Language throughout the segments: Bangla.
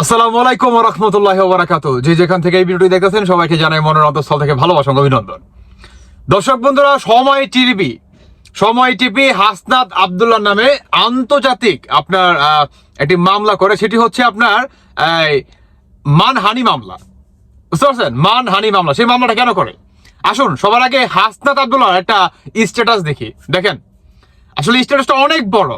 আসসালামু আলাইকুম রহমতুল্লাহ বারাকাত যে যেখান থেকে এই ভিডিওটি দেখতেছেন, সবাইকে জানাই মনের অন্তঃস্থল থেকে ভালোবাসা, অভিনন্দন। দর্শক বন্ধুরা, সময় টিভি। সময় টিভি, হাসনাত আবদুল্লাহ নামে আন্তর্জাতিক আপনার একটি মামলা করে। সেটি হচ্ছে আপনার মানহানি মামলা। বুঝতে পারছেন? মানহানি মামলা। সেই মামলাটা কেন করে? আসুন, সবার আগে হাসনাত আবদুল্লাহ একটা স্ট্যাটাস দেখি। দেখেন, আসলে স্ট্যাটাসটা অনেক বড়।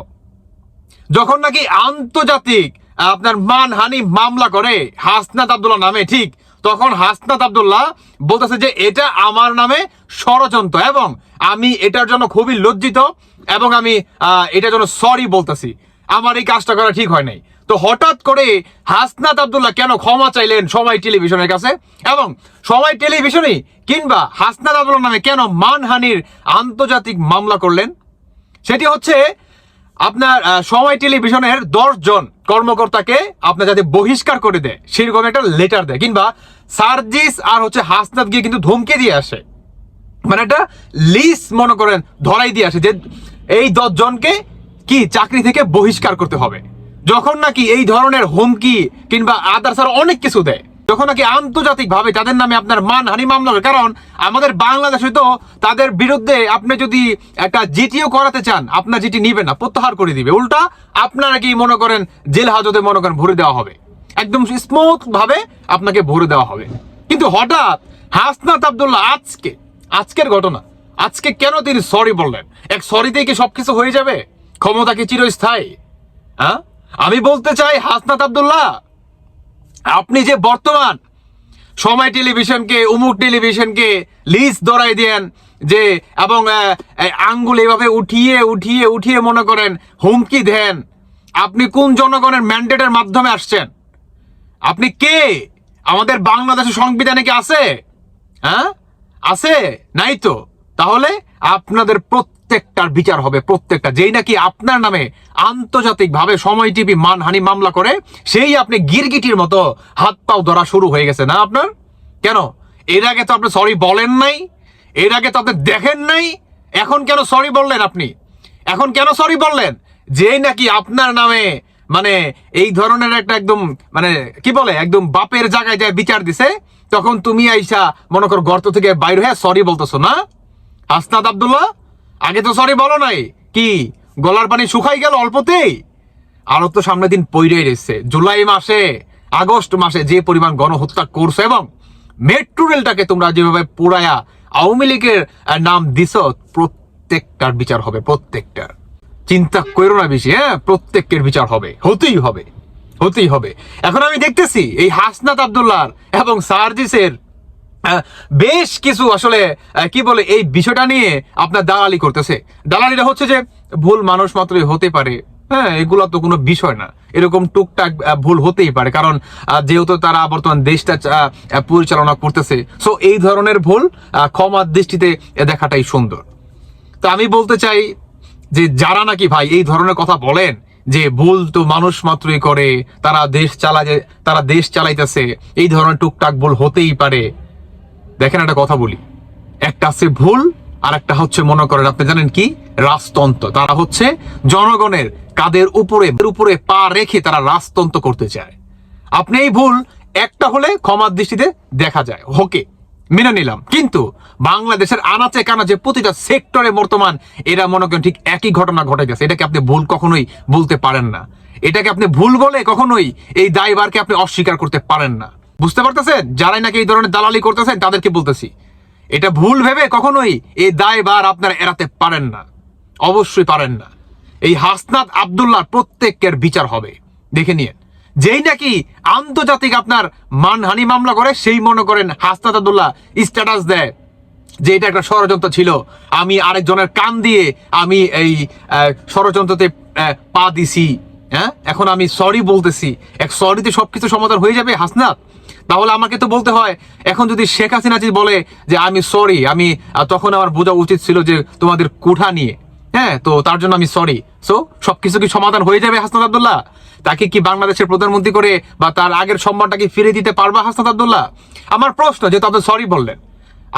যখন নাকি আন্তর্জাতিক আপনার মানহানি মামলা করে হাসনাত আবদুল্লাহ নামে, ঠিক। তখন হাসনাত আবদুল্লাহ বলতেছে যে, এটা আমার নামে ষড়যন্ত্র এবং আমি এটার জন্য খুবই লজ্জিত এবং আমি এটার জন্য সরি বলতেছি। আমার এই কাজটা করা ঠিক হয় নাই। তো হঠাৎ করে হাসনাত আবদুল্লাহ কেন ক্ষমা চাইলেন সময় টেলিভিশনের কাছে? এবং সময় টেলিভিশনে কিংবা হাসনাত আবদুল্লাহ নামে কেন মানহানির আন্তর্জাতিক মামলা করলেন? সেটি হচ্ছে আপনার সময় টেলিভিশনের দশ জন কর্মকর্তাকে আপনার যাতে বহিষ্কার করে দেয় সেরকম একটা লেটার দেয়, কিংবা সার্জিস আর হচ্ছে হাসনাত গিয়ে কিন্তু ধমকে দিয়ে আসে। মানে একটা লিস্ট মনে করেন ধরাই দিয়ে আসে যে এই দশজনকে কি চাকরি থেকে বহিষ্কার করতে হবে। যখন নাকি এই ধরনের হুমকি কিংবা আদার্স আর অনেক কিছু দেয় যখন নাকি আন্তর্জাতিক ভাবে তাদের নামে আপনার মানহানি মামলা হয়, কারণ আমাদের বাংলাদেশে তো তাদের বিরুদ্ধে আপনি যদি একটা জিটিও করাতে চান, আপনার জিটি নিবে না, প্রত্যাহার করে দিবে। উল্টা আপনারা কি মনে করেন জেল হাজতে মনে করেন ভরে দেওয়া হবে? একদম স্মুথ ভাবে আপনাকে ভরে দেওয়া হবে। কিন্তু হঠাৎ হাসনাত আবদুল্লাহ আজকে, আজকের ঘটনা, আজকে কেন তিনি সরি বললেন? এক সরিতেই কি সবকিছু হয়ে যাবে? ক্ষমতা কি চিরস্থায়ী? হ্যাঁ? আমি বলতে চাই হাসনাত আবদুল্লাহ আপনি যে বর্তমান সময় টেলিভিশনকে, উমুক টেলিভিশনকে লিজ ধরাই দেন যে, এবং আঙ্গুল এভাবে উঠিয়ে উঠিয়ে উঠিয়ে মনে করেন, হুমকি দেন, আপনি কোন জনগণের ম্যান্ডেটের মাধ্যমে আসছেন? আপনি কে? আমাদের বাংলাদেশের সংবিধানে কি আছে? হ্যাঁ? আছে? নাই তো? তাহলে আপনাদের প্রত্যেকটার বিচার হবে, প্রত্যেকটা। যেই নাকি আপনার নামে আন্তর্জাতিক ভাবে সময় টিভি মানহানি মামলা করে, সেই আপনি গিরগিটির মতো হাত পাও ধরা শুরু হয়ে গেছে, না আপনার? কেন? এর আগে তো আপনি সরি বলেন নাই, এর আগে তো আপনি দেখেন নাই, এখন কেন সরি বললেন আপনি? এখন কেন সরি বললেন? যে নাকি আপনার নামে মানে এই ধরনের একটা একদম মানে কি বলে, একদম বাপের জায়গায় যায় বিচার দিছে, তখন তুমি আইসা মনে কর গর্ত থেকে বাইরে হয়ে সরি বলতেছো, না? হাসনাত আবদুল্লাহ? আগে তো সরি বলো নাই। কি? গলার পানি শুকাই গেল অল্পতেই? আরও তো সামনের দিন পইরেই রয়েছে জুলাই মাসে, আগস্ট মাসে যে পরিমাণ গণহত্যা করছ এবং মেট্রো রেলটাকে তোমরা যেভাবে পোড়ায়া আওয়ামী লীগের নাম দিছ, প্রত্যেকটার বিচার হবে, প্রত্যেকটার। চিন্তা করো না বেশি হ্যাঁ? প্রত্যেকের বিচার হবে, হতেই হবে হতেই হবে। এখন আমি দেখতেছি, এই হাসনাত আবদুল্লাহ এবং সার্জিসের বেশ কিছু আসলে কি বলে, এই বিষয়টা নিয়ে আপনার দালালি করতেছে। দালালিটা হচ্ছে যে, ভুল মানুষ মাত্রই হতে পারে। হ্যাঁ এগুলো তো কোনো বিষয় না। এরকম টুকটাক ভুল হতেই পারে। কারণ যেহেতু তারা বর্তমান দেশটা পরিচালনা করতেছে সো এই ধরনের ভুল ক্ষমার দৃষ্টিতে দেখাটাই সুন্দর। তো আমি বলতে চাই যে, যারা নাকি ভাই এই ধরনের কথা বলেন, যে ভুল তো মানুষ মাত্রই করে, তারা দেশ চালা তারা দেশ চালাইতেছে, এই ধরনের টুকটাক ভুল হতেই পারে। দেখেন একটা কথা বলি। একটা আছে ভুল আর একটা হচ্ছে মনে করেন আপনি জানেন কি? রাজতন্ত্র। তারা হচ্ছে জনগণের কাদের উপরে উপরে পা রেখে তারা রাজতন্ত্র করতে চায়। আপনি এই ভুল একটা হলে ক্ষমার দৃষ্টিতে দেখা যায়। হোকে মেনে নিলাম। কিন্তু বাংলাদেশের আনাচে কানাচে প্রতিটা সেক্টরে বর্তমান এরা মনে করেন ঠিক একই ঘটনা ঘটে গেছে। এটাকে আপনি ভুল কখনোই বলতে পারেন না। এটাকে আপনি ভুল বলে কখনোই এই দায়ভারকে আপনি অস্বীকার করতে পারেন না। বুঝতে পারতেছেন? যারাই নাকি এই ধরনের দালালি করতেছেন, তাদেরকে বলতেছি। এটা ভুল ভেবে কখনোই এই দায়ভার আপনারা এড়াতে পারেন না। অবশ্যই পারেন না। এই হাসনাত আবদুল্লাহ প্রত্যেকের বিচার হবে। দেখে নিয়ে যেই নাকি আন্তর্জাতিক আপনার মানহানি মামলা করে, সেই মনে করেন হাসনাত আবদুল্লাহ স্ট্যাটাস দেয় যে এটা একটা ষড়যন্ত্র ছিল। আমি আরেকজনের কান দিয়ে আমি এই ষড়যন্ত্রতে পা দিছি। হ্যাঁ? এখন আমি সরি বলতেছি। এক সরিতে সবকিছু সমাধান হয়ে যাবে, হাসনাত? তাহলে আমাকে তো বলতে হয়, এখন যদি শেখ হাসিনা যদি বলে যে আমি সরি আমি তখন আমার বোঝা উচিত ছিল যে তোমাদের কুঠা নিয়ে। হ্যাঁ তো তার জন্য আমি সরি সো সবকিছু কি সমাধান হয়ে যাবে, হাসনাত আবদুল্লাহ? তাকে কি বাংলাদেশের প্রধানমন্ত্রী করে বা তার আগের সম্মানটা কি ফিরে দিতে পারবা, হাসনাত আবদুল্লাহ? আমার প্রশ্ন, যেহেতু আপনি সরি বললেন,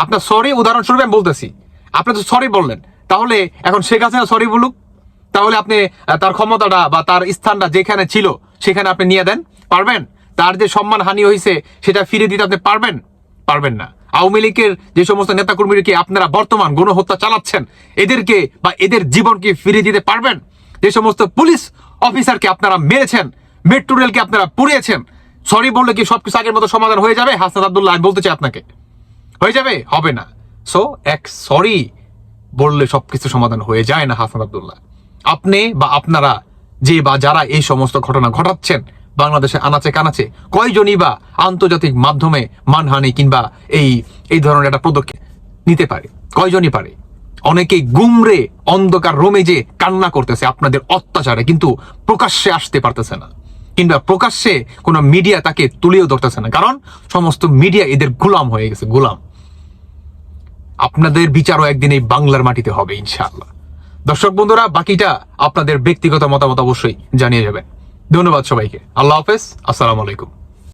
আপনার সরি উদাহরণস্বরূপ আমি বলতেছি, আপনি তো সরি বললেন, তাহলে এখন শেখ হাসিনা সরি বলুক তাহলে আপনি তার ক্ষমতাটা বা তার স্থানটা যেখানে ছিল, সেখানে আপনি নিয়ে দেন। পারবেন? তার যে সম্মান হানি হয়েছে সেটা ফিরে দিতে আপনি পারবেন? পারবেন না। আওয়ামী লীগের যে সমস্ত নেতাকর্মীদেরকে আপনারা বর্তমান গণহত্যা চালাচ্ছেন? এদেরকে বা এদের জীবনকে ফিরিয়ে দিতে পারবেন? যে সমস্ত পুলিশ অফিসারকে আপনারা মেরেছেন, মেট্রো রেলকে আপনারা পুড়িয়েছেন, সরি বললে কি সবকিছু আগের মতো সমাধান হয়ে যাবে? হাসনাত আব্দুল্লাহ, আমি বলতে চাই আপনাকে। হয়ে যাবে? হবে না। সো এক সরি বললে সবকিছু সমাধান হয়ে যায় না হাসান আব্দুল্লাহ। আপনি বা আপনারা যে বা যারা এই সমস্ত ঘটনা ঘটাচ্ছেন, বাংলাদেশে আনাচে কানাচে, কয়জনই বা আন্তর্জাতিক মাধ্যমে মানহানি কিংবা এই এই ধরনের একটা পদক্ষেপ নিতে পারে? কয়জনই পারে? অনেকেই গুমরে, অন্ধকার রোমে যে কান্না করতেছে আপনাদের অত্যাচারে, কিন্তু প্রকাশ্যে আসতে পারতেছে না। কিংবা প্রকাশ্যে কোনো মিডিয়া তাকে তুলেও ধরতেছে না। কারণ সমস্ত মিডিয়া এদের গোলাম হয়ে গেছে, গোলাম। আপনাদের বিচারও একদিন এই বাংলার মাটিতে হবে, ইনশাআল্লাহ। দর্শক বন্ধুরা, বাকিটা আপনাদের ব্যক্তিগত মতামত অবশ্যই জানিয়ে যাবেন। ধন্যবাদ সবাইকে। আল্লাহ হাফেজ। আসসালামু আলাইকুম।